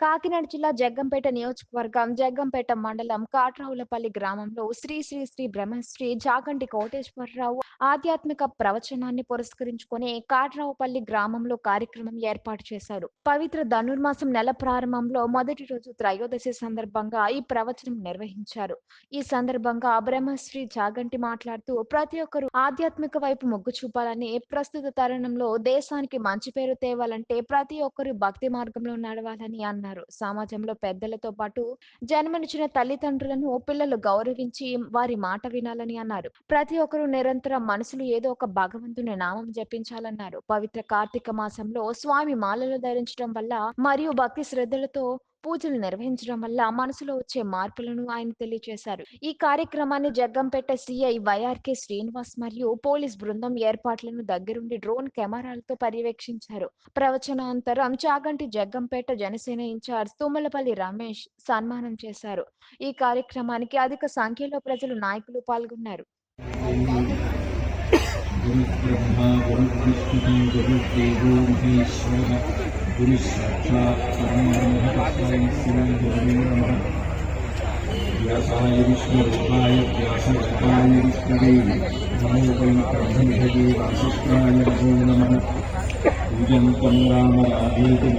కాకినాడ జిల్లా జగ్గంపేట నియోజకవర్గం జగ్గంపేట మండలం కాట్రావులపల్లి గ్రామంలో శ్రీ శ్రీ శ్రీ బ్రహ్మశ్రీ జాగంటి కోటేశ్వరరావు ఆధ్యాత్మిక ప్రవచనాన్ని పురస్కరించుకొని కాట్రావుపల్లి గ్రామంలో కార్యక్రమం ఏర్పాటు చేశారు. పవిత్ర ధనుర్మాసం నెల ప్రారంభంలో మొదటి రోజు త్రయోదశి సందర్భంగా ఈ ప్రవచనం నిర్వహించారు. ఈ సందర్భంగా బ్రహ్మశ్రీ జాగంటి మాట్లాడుతూ ప్రతి ఒక్కరూ ఆధ్యాత్మిక వైపు మొగ్గు చూపాలని ప్రస్తుత తరుణంలో దేశానికి మంచి పేరు తేవాలంటే ప్రతి ఒక్కరూ భక్తి మార్గంలో నడవాలని అన్నారు. సమాజంలో పెద్దలతో పాటు జన్మనిచ్చిన తల్లిదండ్రులను పిల్లలు గౌరవించి వారి మాట వినాలని అన్నారు. ప్రతి ఒక్కరూ నిరంతరం మనసులో ఏదో ఒక భగవంతుని నామం జపించాలన్నారు. పవిత్ర కార్తీక మాసంలో స్వామి మాలలు ధరించడం వల్ల మరియు భక్తి శ్రద్ధలతో పూజలు నిర్వహించడం వల్ల మనసులో వచ్చే మార్పులను ఆయన తెలియజేశారు ఈ కార్యక్రమాన్ని జగ్గంపేట సిఐ వైఆర్కే శ్రీనివాస్ మరియు పోలీస్ బృందం ఏర్పాట్లను దగ్గరుండి డ్రోన్ కెమెరాలతో పర్యవేక్షించారు. ప్రవచనాంతరం చాగంటి జగ్గంపేట జనసేన ఇన్ఛార్జ్ తుమ్మలపల్లి రమేష్ సన్మానం చేశారు. ఈ కార్యక్రమానికి అధిక సంఖ్యలో ప్రజలు నాయకులు పాల్గొన్నారు. गुरुब्रह्मा गुरुविष्णुः गुरुदेवो महेश्वर गुरुसाक्षात् परमब्रह्म तस्मै श्रीगुरवे नमः व्यासाय विष्णवे नमो वै ब्रह्मनिधये वासिष्ठाय नमो नमः। पूजन्तं Ram राधेति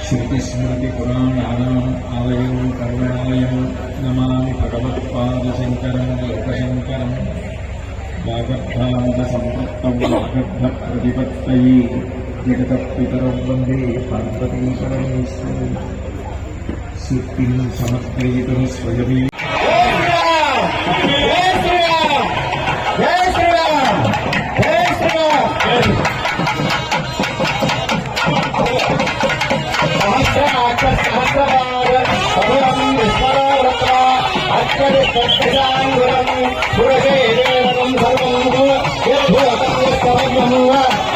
Sutis sukin, sangat bayi, terus, menjadi.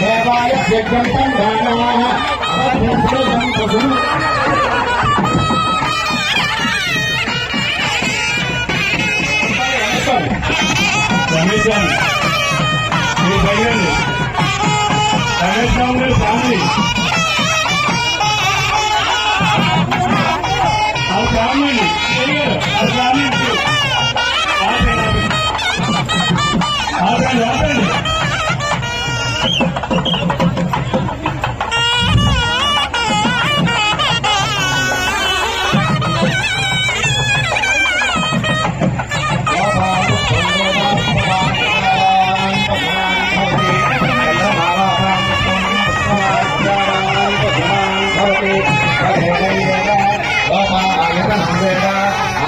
దేవాయ యజ్ఞంతం దానాः అవధ్యంసం పశుం రమేశాన్ మీ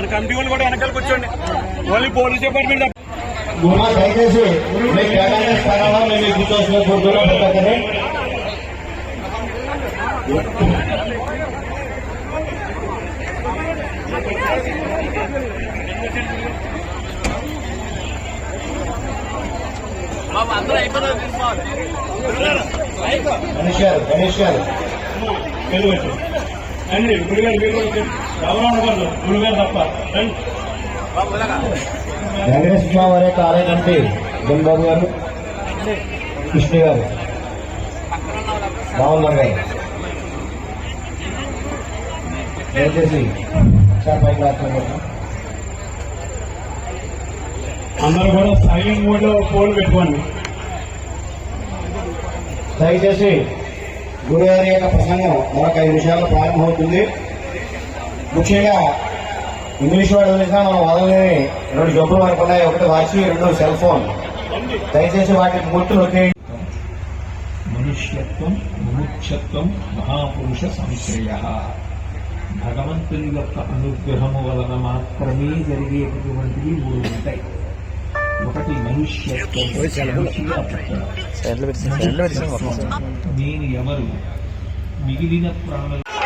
మన కమిటీ వాళ్ళు కూడా వెనకాల కూర్చోండి. ఓన్లీ పోలీస్ డిపార్ట్మెంట్ దయచేసి ప్రతి ఒక్కరిని. గణేష్ గారు గణేష్ గారు. అండి గుడిగారు మీరు స్వామి వారి యొక్క ఆలయ కమిటీ జన్బాబు గారు కృష్ణ గారు బాగున్నాం గారు. దయచేసి అందరూ కూడా సైలెంట్ మోడ్లో ఫోన్ పెట్టుకోండి. దయచేసి గురుగారి యొక్క ప్రసంగం మరొక ఐదు నిమిషాల్లో ప్రారంభమవుతుంది. ముఖ్యంగా ఇంగ్లీష్ వాడు వదిలేసినా మనం వదలలేని రెండు జబ్బులు మనకు ఉన్నాయి. ఒకటి వాచి రెండు సెల్ ఫోన్. దయచేసి వాటికి గుర్తులు ఒకే మనుష్యత్వం ముముక్షత్వం మహాపురుష సంశ్రయ భగవంతుని యొక్క అనుగ్రహము వలన మాత్రమే జరిగేటటువంటివి మూడు ఉంటాయి. ఒకటి. మనుష్యత్వం. నేను ఎవరు? మిగిలిన ప్రాణులు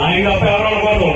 ఆయన పేపర్ బాబు